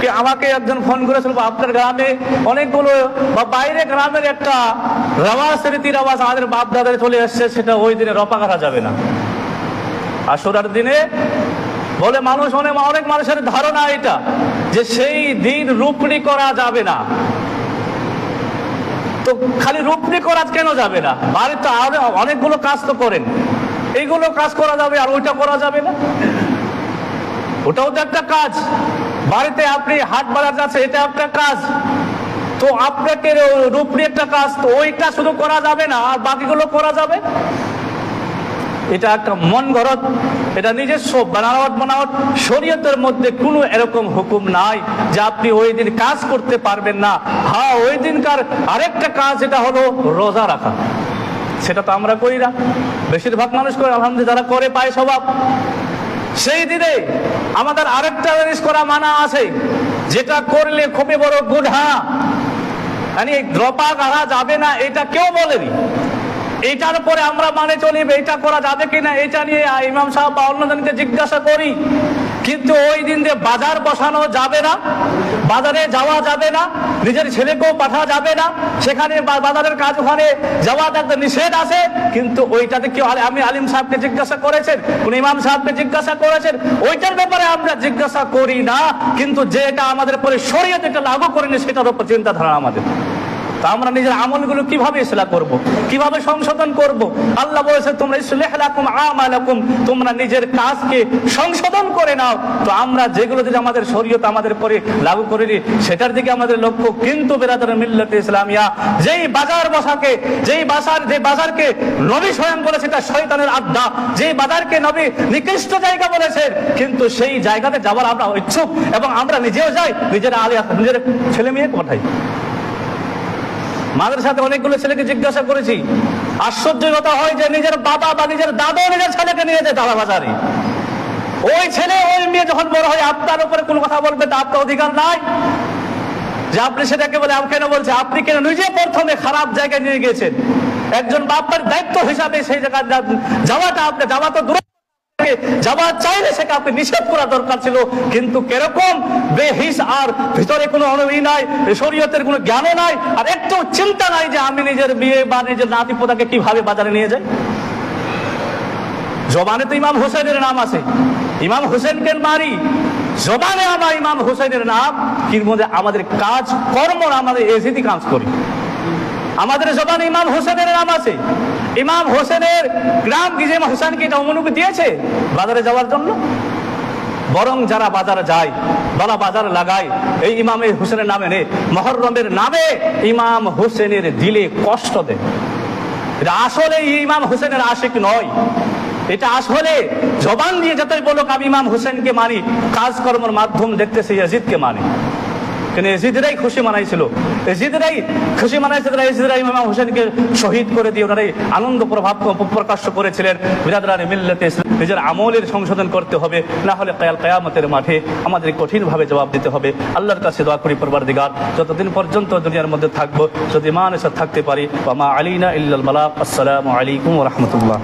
কি আমাকে একজন ফোন করেছিল আপনার গ্রামে অনেকগুলো বাইরে গ্রামের একটা রাওয়াজ রীতির আওয়াজ আমাদের বাপ চলে সেটা ওই দিনে যাবে না। দিনে বলে মানুষ অনেক অনেক মানুষের ধারণা এটা যে সেই দিন রূপড়ি করা যাবে না। তো খালি রূপনি করা কেন যাবে না? বাড়িতে আরও অনেকগুলো কাজ তো করেন। এইগুলো কাজ করা যাবে আর ওইটা করা যাবে না। ওটাও তো একটা কাজ। বাড়িতে আপনি হাট বাজার যাচ্ছে, এটা একটা কাজ। তো আপনাকে রূপনি একটা কাজ তো ওইটা শুধু করা যাবে না, আর বাকিগুলো করা যাবে? এটা একটা মন গরত, এটা নিজস্ব বানাওয়াট বানাওয়াট শরীয়তের মধ্যে কোনো এরকম হুকুম নাই যে আপনি ওই দিন কাজ করতে পারবেন না। হ্যাঁ ওই দিনকার আরেকটা কাজ, এটা হলো রোজা রাখা। সেটা তো আমরা করি না। বেশিরভাগ মানুষ করে, আলহামদুলিল্লাহ, যারা করে পায় স্বভাব। সেই দিনে আমাদের আরেকটা জিনিস করা মানা আছে। যেটা করলে খুবই বড় গুঢা মানে দ্রপা করা যাবে না, এটা কেউ বলেনি। এটার পরে আমরা মানে চলি এটা করা যাবে কিনা, এটা নিয়ে ইমাম সাহেব বা অন্যজনকে জিজ্ঞাসা করি। কিন্তু ওই দিন যে বাজার বসানো যাবে না, বাজারে যাওয়া যাবে না, নিজের ছেলেকেও পাঠা যাবে না, সেখানে বাজারের কাজ ওখানে যাওয়া একটা নিষেধ আছে, কিন্তু ওইটাতে কেউ আমি আলিম সাহেবকে জিজ্ঞাসা করেছেন কোন ইমাম সাহেবকে জিজ্ঞাসা করেছেন, ওইটার ব্যাপারে আমরা জিজ্ঞাসা করি না, কিন্তু যেটা আমাদের পরে শরীয়ত এটা লাগু করেনি সেটার উপর চিন্তাধারা আমাদের। আমরা নিজের আমলগুলো কীভাবে ইসলাহ করব। কীভাবে সংশোধন করব। আল্লাহ বলেছে, তোমরা ইসলাহ লাকুম আমালাকুম তোমরা নিজের কাজকে সংশোধন করে নাও তো আমরা যেগুলো যদি আমাদের শরীয়ত আমাদের পরে লাগু করে দিই সেটার দিকে আমাদের লক্ষ্য কিন্তু বেরাদার মিল্লাতে ইসলামিয়া, যেই বাজার বসাকে, যেই বাজার যে বাজারকে নবী স্বয়ং বলেছে, এটা শয়তানের আড্ডা যেই বাজারকে নবী নিকৃষ্ট জায়গা বলেছেন, কিন্তু সেই জায়গাতে যাওয়ার আমরা ইচ্ছুক এবং আমরা নিজেও যাই, নিজের আলিয়া নিজের ছেলে মেয়ে পাঠাই মাদের সাথে অনেকগুলো ছেলেকে জিজ্ঞাসা করেছি। আশ্চর্যের কথা হয় যে নিজের বাবা বা নিজের দাদাও নিজের ছেলেকে নিয়ে যায় দাদা বাজারে। ওই ছেলে, ওই মেয়ে যখন বড় হয়, আপনার উপরে কোনো কথা বলবে তা আপনার অধিকার নাই। যে আপনি সেটাকে বলে, আমি কেন বলছে? আপনি কেন নিজে প্রথমে খারাপ জায়গায় নিয়ে গেছেন একজন বাপের দায়িত্ব হিসাবে সেই জায়গায় যাওয়াটা আপনি যাওয়া তো দূরে চাইলে সেটা আপনি নিষেধ করা দরকার ছিল। কিন্তু কেরকম বেহিস আর ভিতরে কোনো অনুভূতি নাই, শরীয়তের কোনো নাই, আর একটু চিন্তা নাই যে আমি নিজের বিয়ে বা নিজের নাতি পোতাকে কীভাবে বাজারে নিয়ে যাই। জবানে তো ইমাম হোসেনের নাম আছে। ইমাম হোসেনকে মারি। জবানে আমার ইমাম হোসেনের নাম। আমাদের কাজ কর্ম আমাদের এজিতি কাজ করি। আমাদের জবানে ইমাম হোসেনের নাম আছে। ইমাম হোসেনের গ্রাম গিজেম হোসেনকে এটা অনুমতি দিয়েছে? বাজারে যাওয়ার জন্য? বরং যারা বাজারে যায়, বলা বাজার লাগায়, এই ইমাম হোসেনের নামে নে, মহরমের নামে ইমাম হোসেনের দিলে কষ্ট দেয়। এটা আসলে ইমাম হোসেনের আশিক নয়। এটা আসলে জবান দিয়ে যতই বলুক, আমি ইমাম হোসেনকে মানি, কাজকর্মের মাধ্যম দেখতেছে, ইয়াজিদকে মানে। এজিদরাই খুশি মানাইছিল? এজিদরাই খুশি মানাইছে তারা এজিদরাই ইমাম হোসেনকে শহীদ করে দিয়ে ওনারাই আনন্দ প্রভাব প্রকাশ করেছিলেন। বিরাদরানি মিল্লাতে নিজের আমলের সংশোধন করতে হবে, না হলে কয়াল কয়ামতের মাঠে আমাদের কঠিনভাবে জবাব দিতে হবে। আল্লাহর কাছে দোয়া করি পরবার দিগার যতদিন পর্যন্ত দুনিয়ার মধ্যে থাকব, যদি মান এসে থাকতে পারি মা আলীনা ইল্লাল মালাক। আসসালামু আলাইকুম রহমতুল্লাহ।